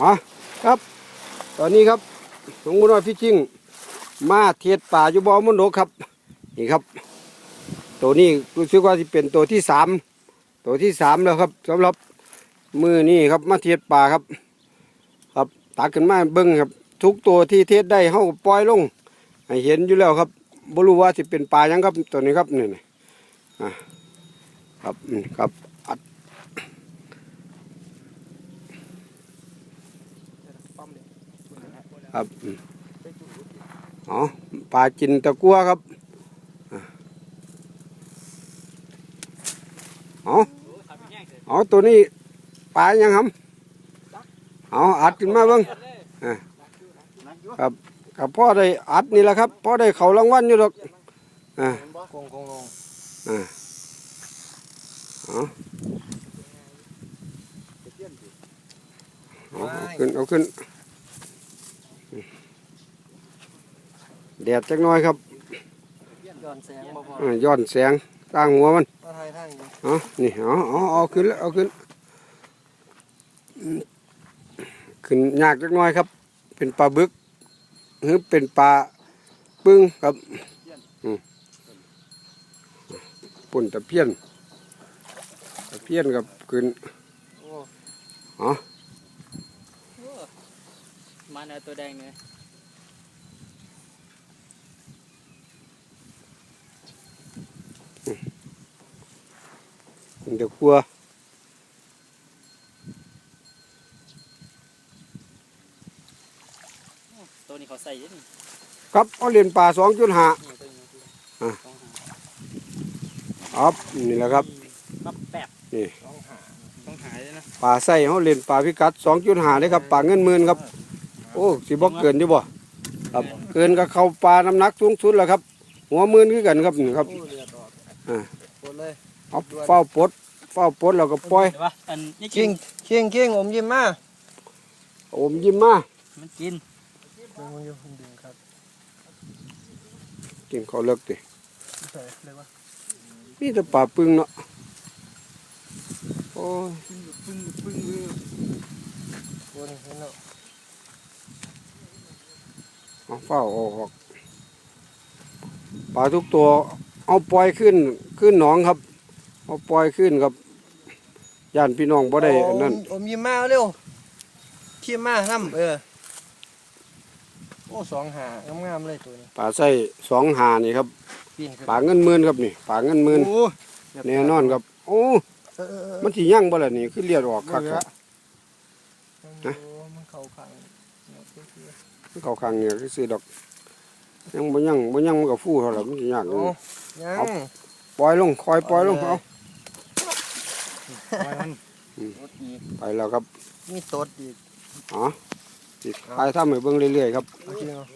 อ๋อครับ ตอนนี้ครับหลวงพ่อน้อยพี่ชิงมาเทียดป่าอยู่บ่อมุนโดครับ นี่ครับ ตัวนี้รู้สึกว่าจะเป็นตัวที่สามตัวที่สามแล้วครับสำหรับมือนี่ครับมาเทียดป่าครับ ครับตักขึ้นมาเบิ้งครับ ทุกตัวที่เทศได้เฮาปล่อยลงให้เห็นอยู่แล้วครับบ่รู้ว่าสิเป็นปลายังครับตัวนี้ครับนี่ๆอะครับอืมครับอัด ครับอ๋อปลาจินตะกัวครับอ๋ออ๋อตัวนี้ปลายังครับอาอัดขึ้นมาบิ้งครับกับพ่อได้อัดนี่แหละครับพ่อได้เขารางวัลอยู่หรอกอ่ากงกงลงอ่าอาเอเอาขึ้นเอาขึ้น แดดจักหน้อยครับย้อนแสงบ่พออ่าย้อนแสงตั้งหัวมัน มาไทยทางนี้เอานี่เอาเอาเอาขึ้นแล้วเอาขึ้นอืมขึ้นยากจักหน้อยครับ เป็นปลาบึกหรือเป็นปลาปึ้งครับอืมปุ่นตะเพียนตะเพียนกับขึ้น โอ้อ๋อมาแนวตัวแดงเนี่ย เดี๋ยวกลัวตัวนี้เขาใส่ยอะนี่ครับเอาเรียญปลาสองจุดห้านี่ตัวนี้อะสองหาครับนี่แหละครับปั๊บแปบนี่ต้องหาต้องหายเลยนะปลาไส้เขาเหรียญปลาพิกัดสองจุดหาเลยครับปลาเงินหมื่นครับ โอ้สิบ่เกินอยู่บ่ครับ เกินก็เข้าปลาน้ำหนักสูงสุดแล้วครับ หัวมื่นคือกันครับนี่ครับ อ้เลือดออกอ่าปวดเลยเอาเฝ้าปลดเฝ้าปลดแล้วก็ปล่อยเห็นปะอันนี่กิเคียนงเคียงเคียงอมยิ้มมาอมยิ้มมามันกินดึงมันอยู่ดึงครับกินข้าวเลิกดิใส่เลยวะมีแต่ปลาปึงเนาะโอ้ยปึ้งปึ้งเลยปวดเห็นแล้วเอาเฝ้าเอาออกปลาทุกตัว เอาปล่อยขึ้นขึ้นหนองครับ เอาปล่อยขึ้นครับย่านพี่น้องบ่ได้อันนั้นอมยิ้มมาเร็วเขี้ยมาน้ำเออโอ้สองหางามๆเลยตัวนี้ปลาไส้สองหานี่ครับปีนขึ้นปลาเงินหมื่นครับนี่ปลาเงินหมื่นโอ้แน่นอนครับ โอ้เออเออเออมันสิยั่งบ่ล่ะนี่คือเลียดออกคักครับโอ้มันเข้าขังมันเข้าข้างเนี่ยคือซื้อดอก ยังบ่ยั่งบ่ยั่งมันก็ฟูเท่าไหร่มันสิยากอยู่โอ้ยังเอาปล่อยลงคอยปล่อยลงเอารถอีกไปแล้วครับ มีตดอีกอ๋อสิทายทำให้เบิ่งเรื่อยๆครับโอเคเนาะ